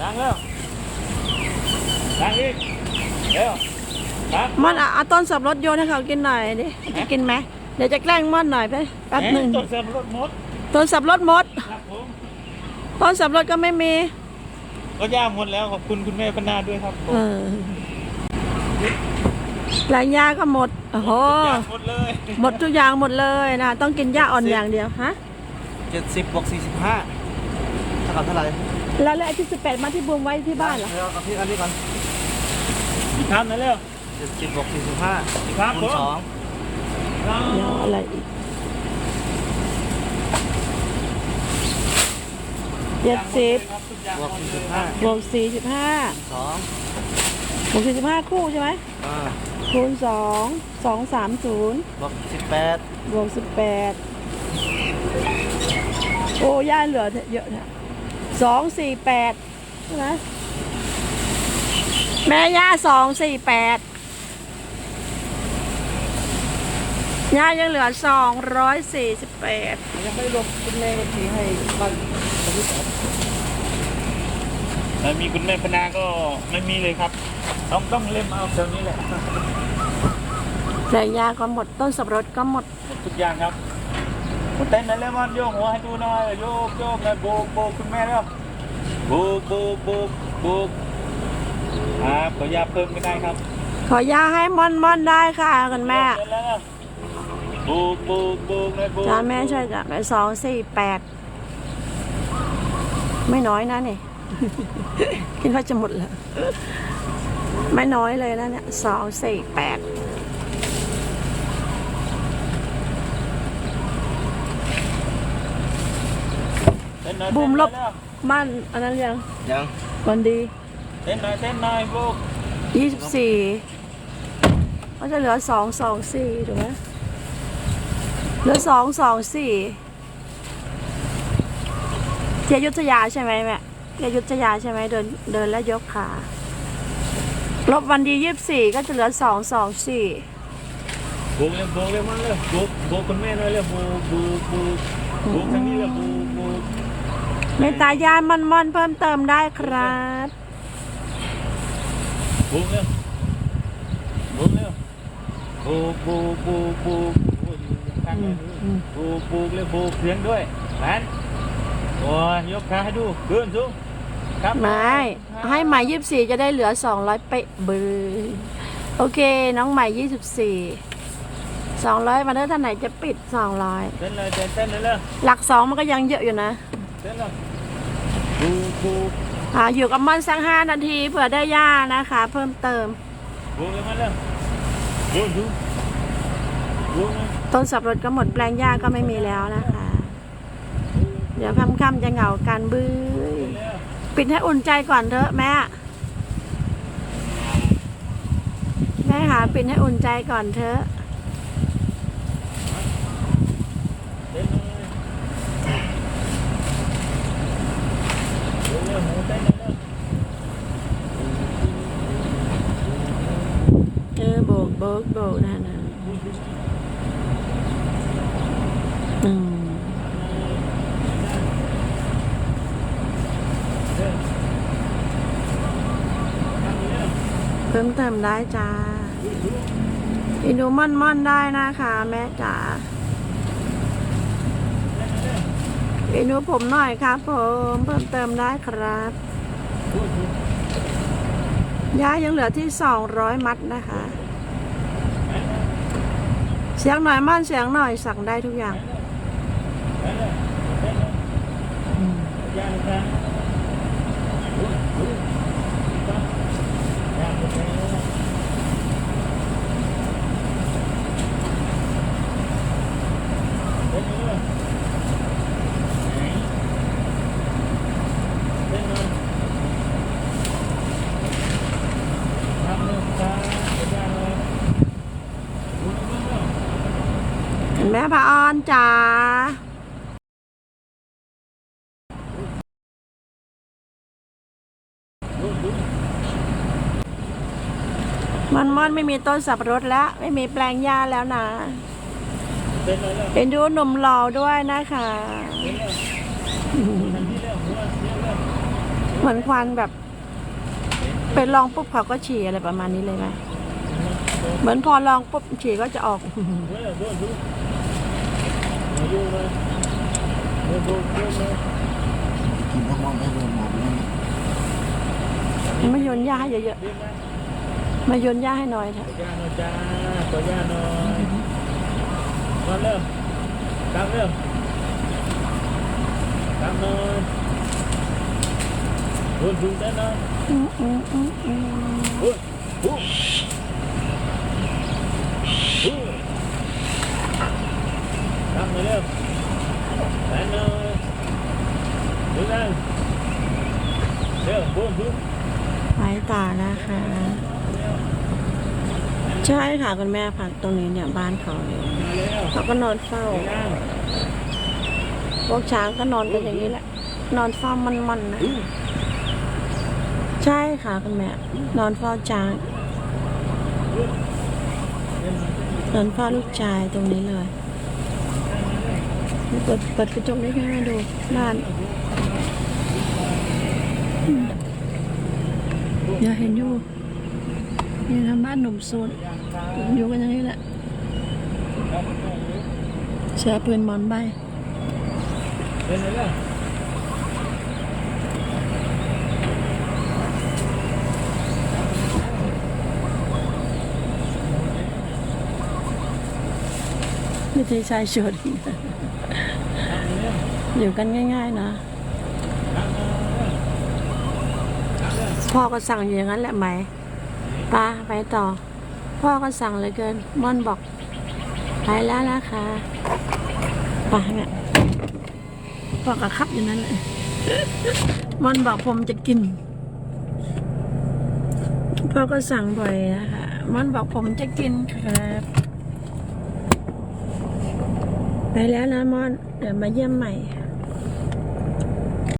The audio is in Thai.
ดังแล้วดังอีกเร็วครับม่อนอะเอาต้นสับรถโยนให้เขากินหน่อยดิจะกินไหมเดี๋ยวจะแกล้งม่อนหน่อยไปแป๊บหนึ่งเอ๊ะต้นเสริมรถมดต้นสับรถหมดครับผมต้นสับรถก็ไม่มีก็ย่าหมดแล้วขอบคุณคุณแม่พนาด้วยครับผมเออแปลงหญ้าก็หมดโอ้โหย่าหมดเลยหมดทุกอย่างหมดเลยนะต้องกินหญ้าอ่อนอย่างเดียวฮะเจ็ดสิบบวกสี่สิบห้าเท่ากับเท่าไหร่ แล้วแล้วไอ้ที่สิบแปดมาที่บูมไว้ที่บ้านเหรอเดี๋ยวเอาที่อันนี้ก่อนอีกคำนะเร็วเจ็ดสิบบวกสี่สิบห้าอีกครับคูณผมสองเดี๋ยวอะไรอีกเจ็ดสิบครับทุกอย่างบวกหมดสี่เลสิยบห้าบวกสี่สิบห้าสองบวกสี่สิบห้าคู่ใช่ไหมอ่าคูณสองสองสามศูนย์บวกสิบแปดบวกสิบแปดโอ้ย่าเหลือเยอะเนี่ย สองสี่แปดใช่ไหมแม่ย่าสองสี่แปดย่ายังเหลือสองร้อยสี่สิบแปดยังไม่รวมคุณแม่บัญชีให้บ้านคนที่สองแล้วมีคุณแม่พนาก็ไม่มีเลยครับ ต้องต้องเล่มเอาเท่านี้แหละแปลงยาก็หมดต้นสับปะรดก็หมดหมดทุกอย่างครับห มดเต้นหนะเลมอนโยกหัวให้ดูหน่อยโยกโยกเลยโบกโบกคุณแม่แล้วโบกโบกโบกโบกครับขออยาเพิ่มก็ได้ครับขอยาให้ม่อนม่อนได้ค่ะคุณแม่เดินแล้วนะโบกโบกโบกเลยโบกจ้าแม่ช่วยจับไปสองสี่แปดไม่น้อยนะนี่คิดว่าจะหมดแล้วไม่น้อยเลยนะเนี่ยสองสี่แปด เต้น หน่อยบูมลบเต้นหน่อยมั่นอันนั้นยังยังวันดีเต้นหน่อยเต้นหน่อยโบกยี่สิบสี่ก็จะเหลือสองสองสี่ถูกไหมเหลือสองสองสี่เทียยุทธยาใช่ไหมแม่เทียยุทธยาใช่ไหมเดินเดินแล้วยกขาลบวันดียี่สิบสี่ก็จะเหลือสองสองสี่โบกเลยโบกเลยมันเลยโบกโบกคุณแม่หน่อยเลยโบกโบกโบกโบกทางนี้เลยโบกโบก เมตายานมันมอนเพิ่มเติมได้ครับโบกเลยโบกเลยโบกโบกโบกโบกโอ้ยตั้งเลยโบกโบกเลยโบกเสียงด้วยนั่นโอ้ยยกขาให้ดูเดินสูงครับไม่ให้หม่ยี่สิบสี่จะได้เหลือสองร้อยเป๊ะเบอร์โอเค น้องใหม่ยี่สิบสี่สองร้อยมาเด้อท่านไหนจะปิดสองร้อยเต้นเลยเต้นเต้นเลยเลยหลักสองมันก็ยังเยอะอยู่นะเต้นเลย อ่าอยู่กับมันสักห้านาทีเผื่อได้ย่านะคะ เพิ่มเติมบูเลยมันเลยบูบูบูเลยต้นสับปะรดก็หมดแปลงหญ้าก็ไม่มีแล้วนะคะ เดี๋ยวค่ำๆจะเหงากันบื้อปิดให้อุ่นใจก่อนเถอะแม่แม่หาปิดให้อุ่นใจก่อนเถอะ เต้นเลยบูเลยหมูเต้นเลย เออโบกโบกโบกนะนะอืม เพิ่มเติมได้จ้าอินูม่อนม่อนได้นะคะ แม่จ๋าอินูผมหน่อยครับผมเพิ่มเติมได้ครับย่ายังเหลือที่สองร้อยมัดนะคะ เสียงหน่อยม่อนเสียงหน่อยสั่งได้ทุกอย่าง แม่พระออนจ๋า มันม่อนไม่มีต้นสับปะรดแล้ว ไม่มีแปลงหญ้าแล้วนะเต้นเลยเลยเห็นดูหนุ่มหล่อด้วยนะคะเหมือนควันแบบไปลองปุ๊บเขาก็ฉี่อะไรประมาณนี้เลยไหมเหมือนพอลองปุ๊บฉี่ก็จะออกกินพวกมองไปเบิ่งหมดนี่ มาโยนหญ้าให้เยอะๆ มาโยนหญ้าให้หน่อยเถอะย่าหน่อยจ้าขอย่าหน่อยนอนเร็วตามเร็วตามหน่อยดูดูได้น่อยอืมอืมอืมโอืมดูดูดูตามหน่อยเร็วแอนหน่อยดูนั่งเร็วบูมบูม ไปต่อนะคะ ใช่ค่ะคุณแม่พักตรงนี้เนี่ยบ้านเขาเนี่ยเขาก็นอนเฝ้า พวกช้างก็นอนกันอย่างนี้แหละ นอนเฝ้ามันๆนะ ใช่ค่ะคุณแม่ นอนเฝ้าช้างนอนเฝ้าลูกชายตรงนี้เลยเปิดเปิดกระจกได้ง่ายดูบ้าน อย่าเห็นอยู่นี่ทำบ้านหนุ่มโซนอยู่กันอย่างนี้แหละแชร์ปืนมอนใบเดินเลยเร็ววิธีชายชดอยู่กันง่าย ๆ นะ พ่อก็สั่งอยู่อย่างนั้นแหละไหมป้าไปต่อ พ่อก็สั่งเลยเกินม่อนบอก ไปแล้วนะคะป้าเนี่ยพ่อก็ขับอยู่นั่นแหละม่อนบอกผมจะกิน พ่อก็สั่งบ่อยนะคะม่อนบอกผมจะกินครับไปแล้วนะม่อน เดี๋ยวมาเยี่ยมใหม่